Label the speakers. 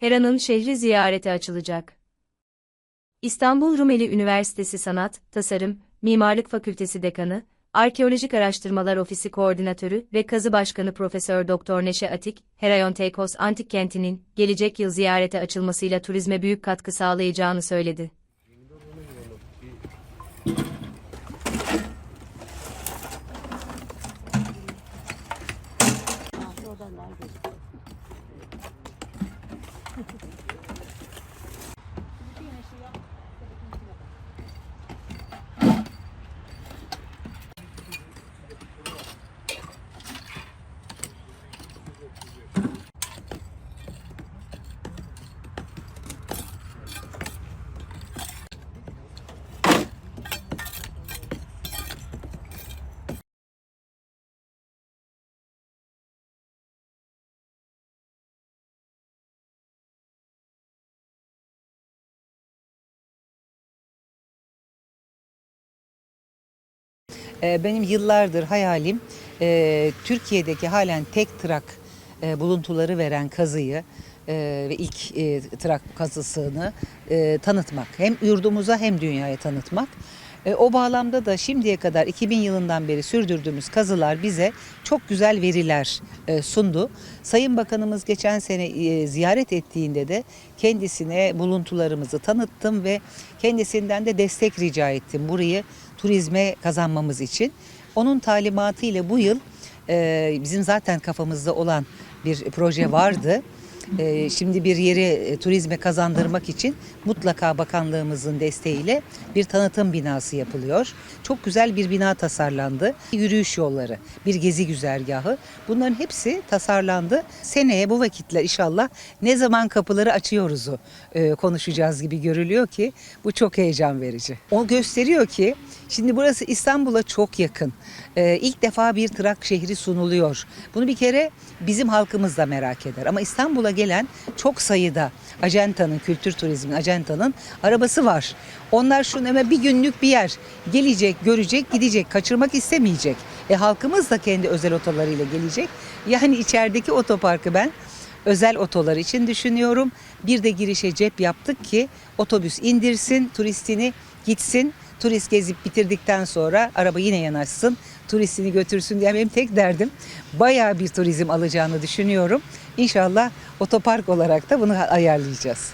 Speaker 1: Hera'nın şehri ziyarete açılacak. İstanbul Rumeli Üniversitesi Sanat, Tasarım, Mimarlık Fakültesi Dekanı, Arkeolojik Araştırmalar Ofisi Koordinatörü ve Kazı Başkanı Profesör Doktor Neşe Atik, Herayonteykos Antik Kenti'nin gelecek yıl ziyarete açılmasıyla turizme büyük katkı sağlayacağını söyledi. いいよ。
Speaker 2: Ee, Benim yıllardır hayalim e, Türkiye'deki halen tek trak e, buluntuları veren kazıyı e, ve ilk trak kazısını tanıtmak. Hem yurdumuza hem dünyaya tanıtmak. E, O bağlamda da şimdiye kadar 2000 yılından beri sürdürdüğümüz kazılar bize çok güzel veriler e, sundu. Sayın Bakanımız geçen sene e, ziyaret ettiğinde de kendisine buluntularımızı tanıttım ve kendisinden de destek rica ettim burayı turizme kazanmamız için. Onun talimatı ile bu yıl e, bizim zaten kafamızda olan bir proje vardı. E, Şimdi bir yeri e, turizme kazandırmak için mutlaka bakanlığımızın desteğiyle bir tanıtım binası yapılıyor. Çok güzel bir bina tasarlandı. Yürüyüş yolları, bir gezi güzergahı. Bunların hepsi tasarlandı. Seneye bu vakitler inşallah ne zaman kapıları açıyoruzu e, konuşacağız gibi görülüyor ki bu çok heyecan verici. O gösteriyor ki şimdi burası İstanbul'a çok yakın. E, ilk defa bir Trak şehri sunuluyor. Bunu bir kere bizim halkımız da merak eder. Ama İstanbul'a gelen çok sayıda acentanın, kültür turizmin acentanın arabası var. Onlar şunu hemen bir günlük bir yer gelecek, görecek, gidecek, kaçırmak istemeyecek. E halkımız da kendi özel otolarıyla gelecek. Yani içerideki otoparkı ben özel otolar için düşünüyorum. Bir de girişe cep yaptık ki otobüs indirsin, turistini gitsin. Turist gezip bitirdikten sonra araba yine yanaşsın, turistini götürsün diye benim tek derdim bayağı bir turizm alacağını düşünüyorum. İnşallah otopark olarak da bunu ayarlayacağız.